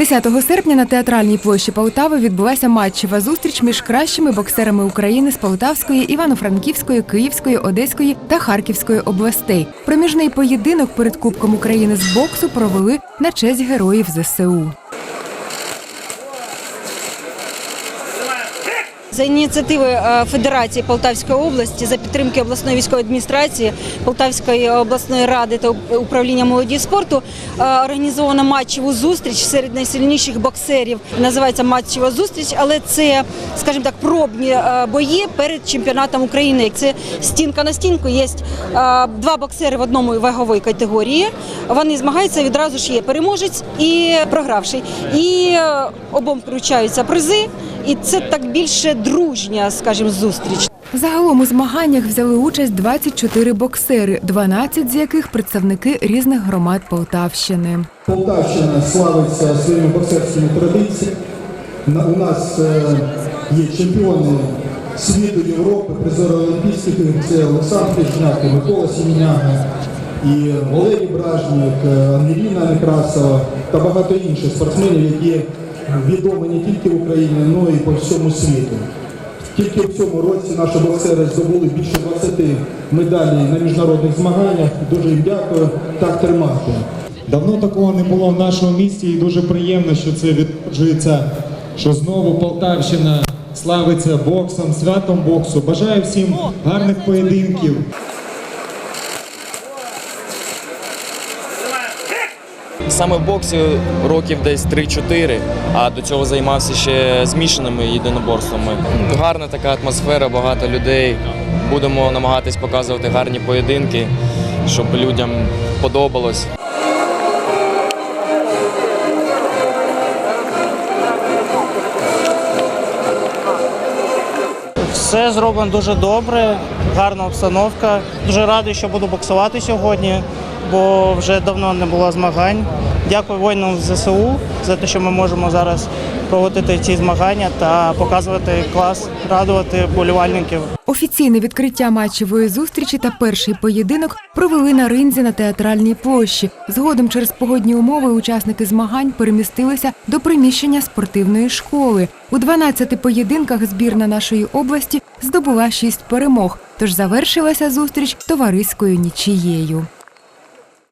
10 серпня на театральній площі Полтави відбулася матчева зустріч між кращими боксерами України з Полтавської, Івано-Франківської, Київської, Одеської та Харківської областей. Проміжний поєдинок перед Кубком України з боксу провели на честь героїв ЗСУ. За ініціативи е, Федерації Полтавської області за підтримки обласної військової адміністрації Полтавської обласної ради та управління молоді спорту е, організовано матчеву зустріч серед найсильніших боксерів. Називається матчева зустріч, але це, скажімо так, пробні е, бої перед чемпіонатом України. Це стінка на стінку. Є два боксери в одному ваговій категорії. Вони змагаються відразу ж є переможець і програвший. І обом включаються призи. І це так більше дружня, скажімо, зустріч. Загалом у змаганнях взяли участь 24 боксери, 12 з яких представники різних громад Полтавщини. Полтавщина славиться своїми боксерськими традиціями. У нас е, є чемпіони світу Європи, призори Олімпійських ігор. Це Олександр Піжняк, Микола Сіміняга, і Валерій Бражнік, е, Ангеліна Некрасова та багато інших спортсменів, які відомі не тільки в Україні, але й по всьому світу. Тільки в цьому році наші боксери здобули більше 20 медалей на міжнародних змаганнях. Дуже їм дякую. Так тримати. Давно такого не було в нашому місті, і дуже приємно, що це відбувається, що знову Полтавщина славиться боксом, святом боксу. Бажаю всім гарних поєдинків. Саме в боксі років десь 3-4, а до цього займався ще змішаними єдиноборствами. Гарна така атмосфера, багато людей. Будемо намагатись показувати гарні поєдинки, щоб людям подобалось. Все зроблено дуже добре, гарна обстановка. Дуже радий, що буду боксувати сьогодні, бо вже давно не було змагань. Дякую воїнам ЗСУ за те, що ми можемо зараз проводити ці змагання та показувати клас, радувати болівальників. Офіційне відкриття матчевої зустрічі та перший поєдинок провели на ринзі на театральній площі. Згодом через погодні умови учасники змагань перемістилися до приміщення спортивної школи. У 12 поєдинках збірна нашої області здобула 6 перемог, тож завершилася зустріч товариською нічією.